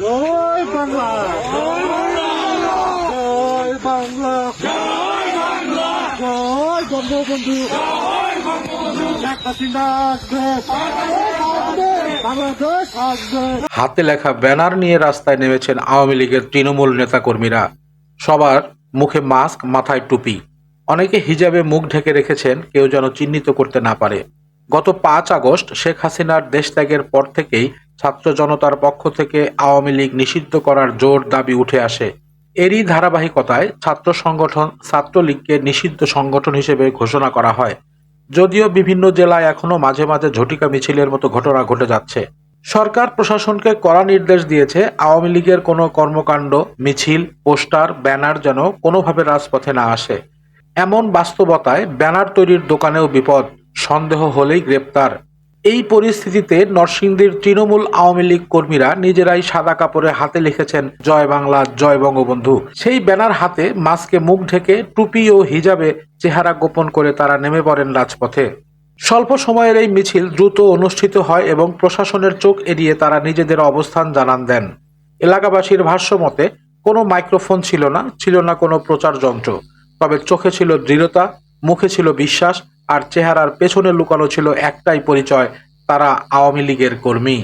জয় বাংলা জয় বাংলা, জয় বঙ্গবন্ধু। শেখ হাসিনা আসবে বাংলাদেশ আসবে হাতে লেখা ব্যানার নিয়ে রাস্তায় নেমেছেন আওয়ামী লীগের তৃণমূল নেতাকর্মীরা। সবার মুখে মাস্ক, মাথায় টুপি। অনেকে হিজাবে মুখ ঢেকে রেখেছেন, কেউ যেন চিহ্নিত করতে না পারে। গত পাঁচ আগস্ট শেখ হাসিনার দেশত্যাগের পর থেকেই ছাত্র জনতার পক্ষ থেকে আওয়ামী লীগ নিষিদ্ধ করার জোর দাবি উঠে আসে। এরই ধারাবাহিকতায় ছাত্র সংগঠন, ছাত্রলীগকে নিষিদ্ধ সংগঠন হিসেবে ঘোষণা করা হয়। যদিও বিভিন্ন জেলায় এখনও মাঝে মাঝে ঝটিকা মিছিলের মতো ঘটনা ঘটে যাচ্ছে। সরকার প্রশাসনকে কড়া নির্দেশ দিয়েছে, আওয়ামী লীগের কোনো কর্মকাণ্ড, মিছিল, পোস্টার, ব্যানার যেন কোনোভাবে রাজপথে না আসে। এমন বাস্তবতায় ব্যানার তৈরির দোকানেও বিপদ। সন্দেহ হলেই গ্রেপ্তার। এই পরিস্থিতিতে নরসিংদীর তৃণমূল আওয়ামী লীগ কর্মীরা নিজেরাই সাদা কাপড়ে হাতে লিখেছেন, জয় বাংলা, জয় বঙ্গবন্ধু। সেই ব্যানার হাতে মাস্কে মুখ ঢেকে টুপি ও হিজাবে চেহারা গোপন করে তারা নেমে পড়েন রাজপথে। স্বল্প সময়ের এই মিছিল দ্রুত অনুষ্ঠিত হয় এবং প্রশাসনের চোখ এড়িয়ে তারা নিজেদের অবস্থান জানান দেন। এলাকাবাসীর ভাষ্য মতে, কোনো মাইক্রোফোন ছিল না ছিল না কোনো প্রচার যন্ত্র তবে চোখে ছিল দৃঢ়তা, মুখে ছিল বিশ্বাস আর চেহারার পেছনে লুকানো ছিল একটাই পরিচয় তারা আওয়ামী লীগের কর্মী।